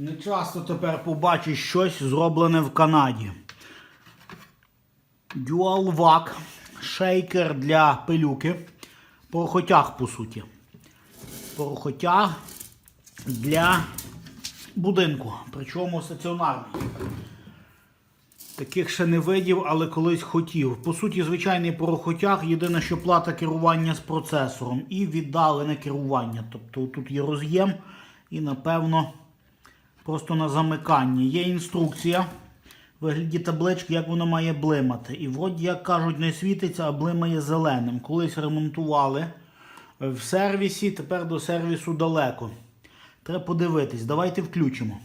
Не часто тепер побачиш щось зроблене в Канаді. DualVac шейкер для пилюки. Порохотяг, по суті. Порохотяг для будинку, причому стаціонарний. Таких ще не видів, але колись хотів. По суті, звичайний порохотяг, єдине, що плата керування з процесором і віддалене керування. Тобто тут є роз'єм і, напевно, просто на замиканні. Є інструкція вигляді таблички, як воно має блимати. І вроді, як кажуть, не світиться, а блимає зеленим. Колись ремонтували в сервісі, тепер до сервісу далеко. Треба подивитись. Давайте включимо.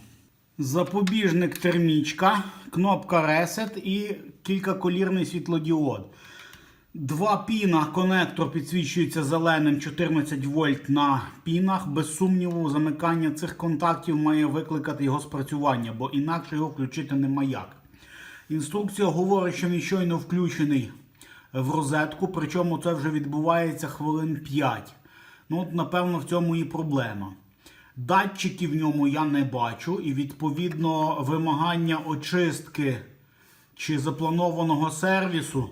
Запобіжник термічка, кнопка Reset і кількаколірний світлодіод. Два піна, конектор підсвічується зеленим 14 вольт на пінах. Без сумніву, замикання цих контактів має викликати його спрацювання, бо інакше його включити нема як. Інструкція говорить, що він щойно включений в розетку, причому це вже відбувається хвилин 5. Ну, от, напевно, в цьому і проблема. Датчиків в ньому я не бачу, і відповідно вимагання очистки чи запланованого сервісу,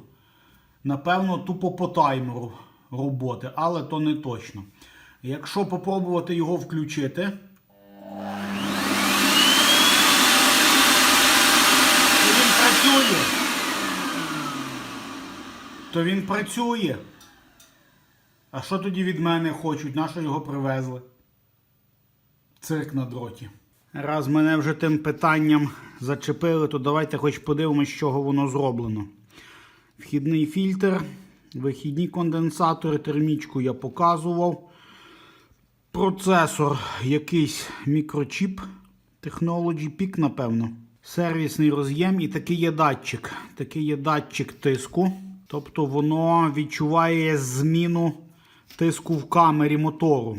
напевно, тупо по таймеру роботи, але то не точно. Якщо попробувати його включити, то він працює. То він працює. А що тоді від мене хочуть? Нащо його привезли? Цирк на дроті. Раз мене вже тим питанням зачепили, то давайте хоч подивимось, з чого воно зроблено. Вхідний фільтр, вихідні конденсатори, термічку я показував. Процесор якийсь мікрочіп Technology Peak, напевно. Сервісний роз'єм і такий є датчик. Такий є датчик тиску. Тобто воно відчуває зміну тиску в камері мотору.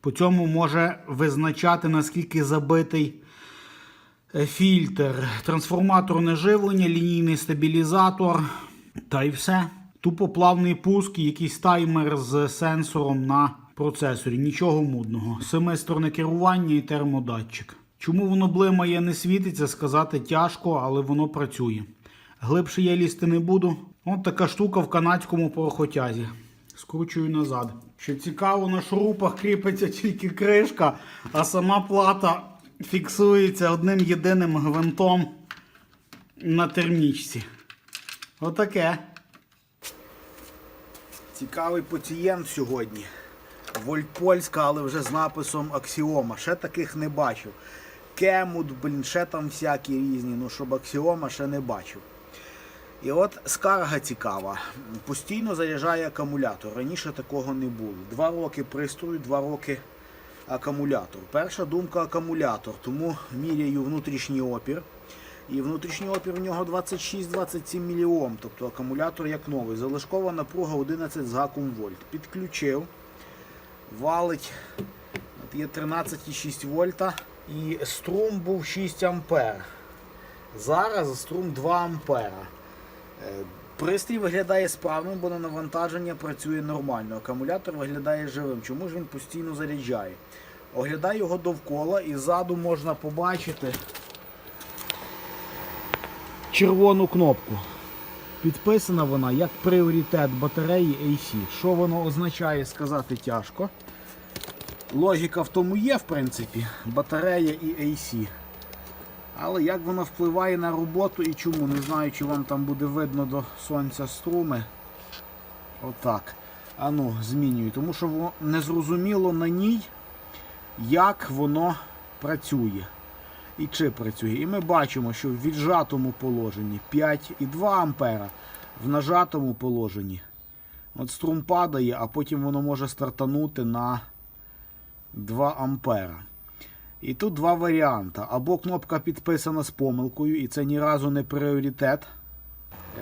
По цьому може визначати, наскільки забитий е, фільтр, трансформаторне живлення, лінійний стабілізатор. Та й все. Тупо плавний пуск, і якийсь таймер з сенсором на процесорі. Нічого мудного. Семистороне керування і термодатчик. Чому воно блимає, не світиться, сказати тяжко, але воно працює. Глибше я лізти не буду. От така штука в канадському порохотязі. Скручую назад. Що цікаво, на шурупах кріпиться тільки кришка, а сама плата фіксується одним єдиним гвинтом на термічці. Отаке. Цікавий пацієнт сьогодні. Вольтпольська, але вже з написом Аксіома. Ще таких не бачив. Кемут, блін, ще там всякі різні, ну щоб Аксіома ще не бачив. І от скарга цікава. Постійно заряджає акумулятор. Раніше такого не було. Два роки пристрою, два роки акумулятор. Перша думка акумулятор, тому міряю внутрішній опір. І внутрішній опір у нього 26-27 мОм, тобто акумулятор як новий. Залишкова напруга 11 з гаком вольт. Підключив, валить, є 13,6 вольта і струм був 6 ампер. Зараз струм 2 ампера. Е, Пристрій виглядає справним, бо на навантаження працює нормально. Акумулятор виглядає живим. Чому ж він постійно заряджає? Оглядаю його довкола і ззаду можна побачити червону кнопку. Підписана вона як пріоритет батареї AC. Що воно означає, сказати тяжко. Логіка в тому є, в принципі, батарея і AC. Але як воно впливає на роботу і чому? Не знаю, чи вам там буде видно до сонця струми. Отак. А ну, змінюю. Тому що незрозуміло на ній, як воно працює. І чи працює. І ми бачимо, що в віджатому положенні 5,2 ампера, в нажатому положенні. От струм падає, а потім воно може стартанути на 2 ампера. І тут два варіанти. Або кнопка підписана з помилкою, і це ні разу не пріоритет.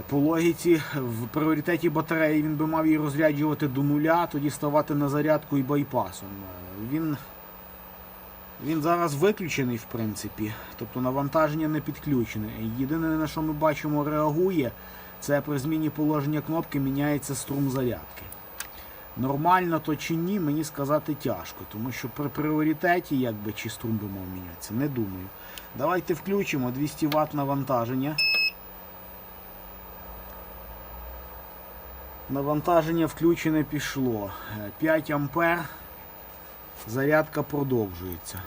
По логіці, в пріоритеті батареї він би мав її розряджувати до нуля, тоді ставати на зарядку і байпасом. Він, він зараз виключений, в принципі, тобто навантаження не підключене. Єдине, на що ми бачимо, реагує, це при зміні положення кнопки міняється струм зарядки. Нормально то чи ні, мені сказати тяжко, тому що при пріоритеті, якби чи струм би мав мінятися, не думаю. Давайте включимо 200 Вт навантаження. Навантаження включене пішло. Е, 5 ампер. Зарядка продовжується.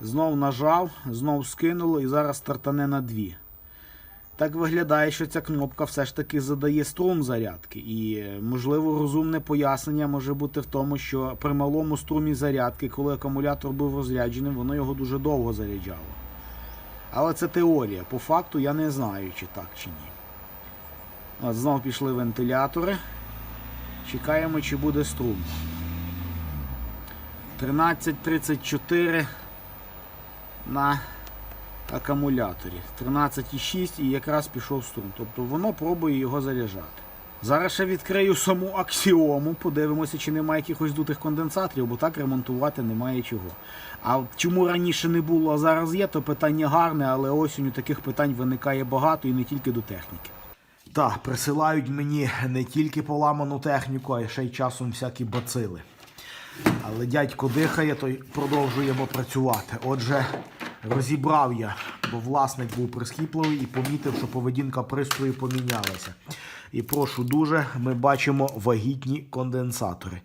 Знов нажав, знов скинуло і зараз стартане на 2. Так виглядає, що ця кнопка все ж таки задає струм зарядки. І, можливо, розумне пояснення може бути в тому, що при малому струмі зарядки, коли акумулятор був розрядженим, воно його дуже довго заряджало. Але це теорія. По факту я не знаю, чи так, чи ні. От знов пішли вентилятори. Чекаємо, чи буде струм. 13.34 на акумуляторі. 13,6 і якраз пішов струм. Тобто воно пробує його заряджати. Зараз ще відкрию саму аксіому, подивимося, чи немає якихось дутих конденсаторів, бо так ремонтувати немає чого. А чому раніше не було, а зараз є, то питання гарне, але осінню таких питань виникає багато і не тільки до техніки. Так, присилають мені не тільки поламану техніку, а ще й часом всякі бацили. Але дядько дихає, то й продовжуємо працювати. Отже, розібрав я, бо власник був прискіпливий і помітив, що поведінка пристрою помінялася. І прошу дуже, ми бачимо вагітні конденсатори.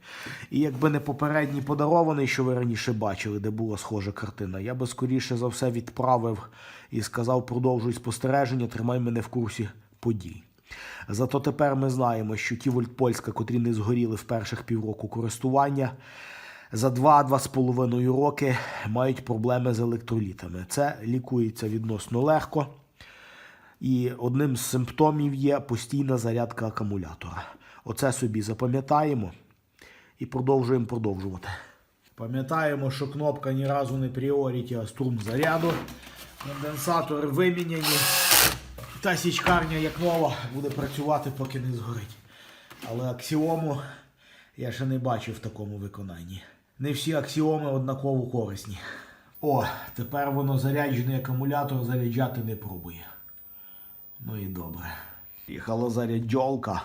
І якби не попередній подарований, що ви раніше бачили, де була схожа картина, я би скоріше за все відправив і сказав: продовжуй спостереження, тримай мене в курсі подій. Зато тепер ми знаємо, що ті вольтпольська, котрі не згоріли в перших півроку користування, за 2-2,5 роки мають проблеми з електролітами. Це лікується відносно легко. І одним з симптомів є постійна зарядка акумулятора. Оце собі запам'ятаємо і продовжуємо продовжувати. Пам'ятаємо, що кнопка ні разу не пріоріті, а струм заряду. Конденсатори виміняні. Та січкарня, як нова, буде працювати, поки не згорить. Але аксіому я ще не бачив в такому виконанні. Не всі аксіоми однаково корисні. О, тепер воно заряджений акумулятор заряджати не пробує. Ну і добре. Їхала заряджолка.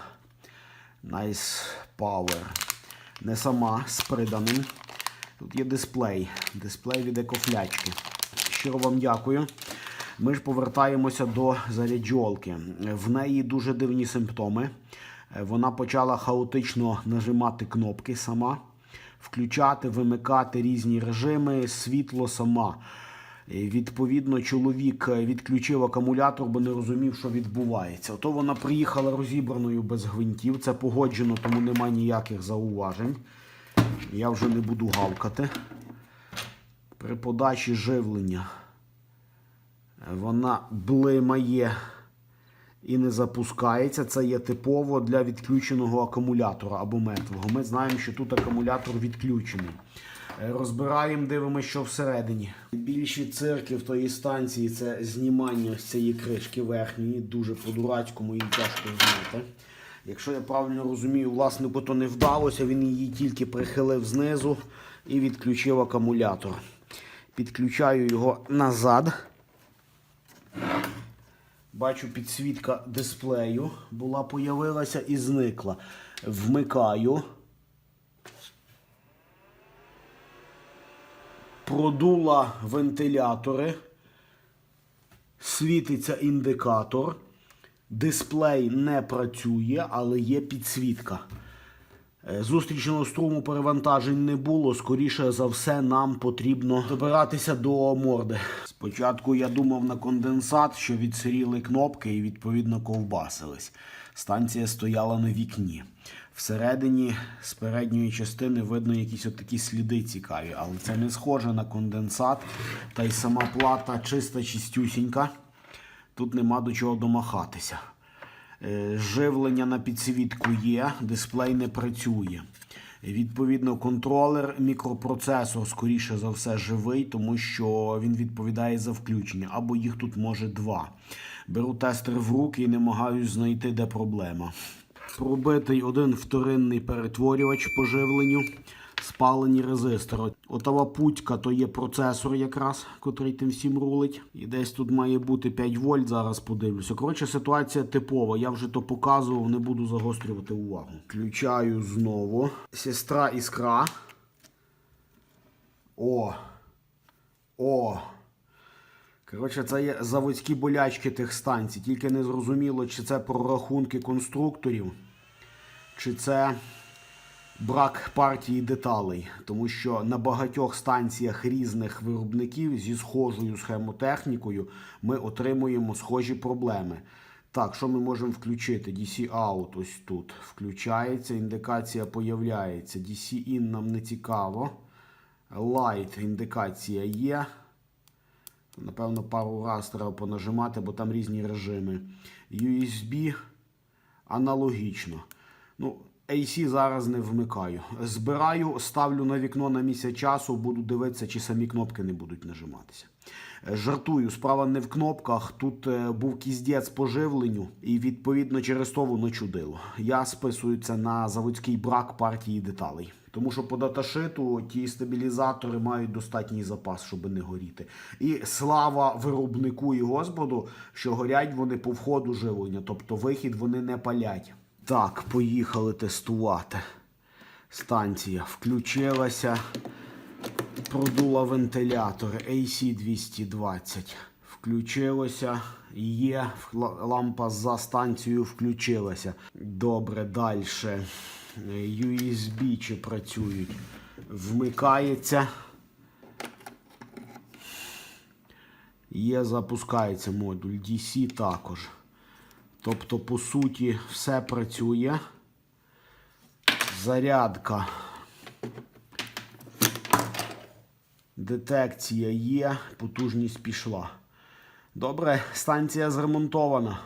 Nice Power. Не сама з приданим. Тут є дисплей. Дисплей від екофлячки. Щиро вам дякую. Ми ж повертаємося до заряджолки. В неї дуже дивні симптоми. Вона почала хаотично нажимати кнопки сама, включати, вимикати різні режими, світло сама. Відповідно, чоловік відключив акумулятор, бо не розумів, що відбувається. Ото вона приїхала розібраною без гвинтів. Це погоджено, тому нема ніяких зауважень. Я вже не буду гавкати. При подачі живлення вона блимає і не запускається. Це є типово для відключеного акумулятора або мертвого. Ми знаємо, що тут акумулятор відключений. Е, Розбираємо, дивимося, що всередині. Більші цирки в тої станції це знімання ось цієї кришки верхньої, дуже по-дурацькому її тяжко зняти. Якщо я правильно розумію, власнику то не вдалося, він її тільки прихилив знизу і відключив акумулятор. Підключаю його назад. Бачу, підсвітка дисплею була, появилася і зникла. Вмикаю. Продула вентилятори. Світиться індикатор. Дисплей не працює, але є підсвітка. Е, Зустрічного струму перевантажень не було. Скоріше за все, нам потрібно добиратися до морди. Спочатку я думав на конденсат, що відсиріли кнопки і відповідно ковбасились. Станція стояла на вікні. Всередині з передньої частини видно якісь отакі сліди цікаві, але це не схоже на конденсат. Та й сама плата чиста чистюсінька. Тут нема до чого домахатися. Е, Живлення на підсвітку є, дисплей не працює. Відповідно, контролер, мікропроцесор, скоріше за все, живий, тому що він відповідає за включення. Або їх тут може два. Беру тестер в руки і намагаюсь знайти, де проблема. Пробитий один вторинний перетворювач по живленню. Шпалені резистори. Отава путька то є процесор якраз, котрий тим всім рулить. І десь тут має бути 5 вольт, зараз подивлюся. Коротше, ситуація типова. Я вже то показував, не буду загострювати увагу. Включаю знову. Сестра іскра. О! О! Коротше, це є заводські болячки тих станцій. Тільки не зрозуміло, чи це прорахунки конструкторів, чи це брак партії деталей. Тому що на багатьох станціях різних виробників зі схожою схемотехнікою ми отримуємо схожі проблеми. Так, що ми можемо включити? DC Out ось тут. Включається, індикація появляється. DC In нам не цікаво. Light індикація є. Напевно, пару раз треба понажимати, бо там різні режими. USB аналогічно. Ну, AC зараз не вмикаю. Збираю, ставлю на вікно на місяць часу, буду дивитися, чи самі кнопки не будуть нажиматися. Е, Жартую, справа не в кнопках. Тут е, був кіздець по живленню, і відповідно через то воно чудило. Я списую це на заводський брак партії деталей. Тому що по даташиту ті стабілізатори мають достатній запас, щоб не горіти. І слава виробнику і господу, що горять вони по входу живлення, тобто вихід вони не палять. Так, поїхали тестувати. Станція включилася. Продула вентилятор AC220. Включилося. Є. Лампа за станцією включилася. Добре, далі. USB чи працюють. Вмикається. Є, запускається модуль. DC також. Тобто, по суті, все працює. Зарядка. Детекція є, потужність пішла. Добре, станція зремонтована.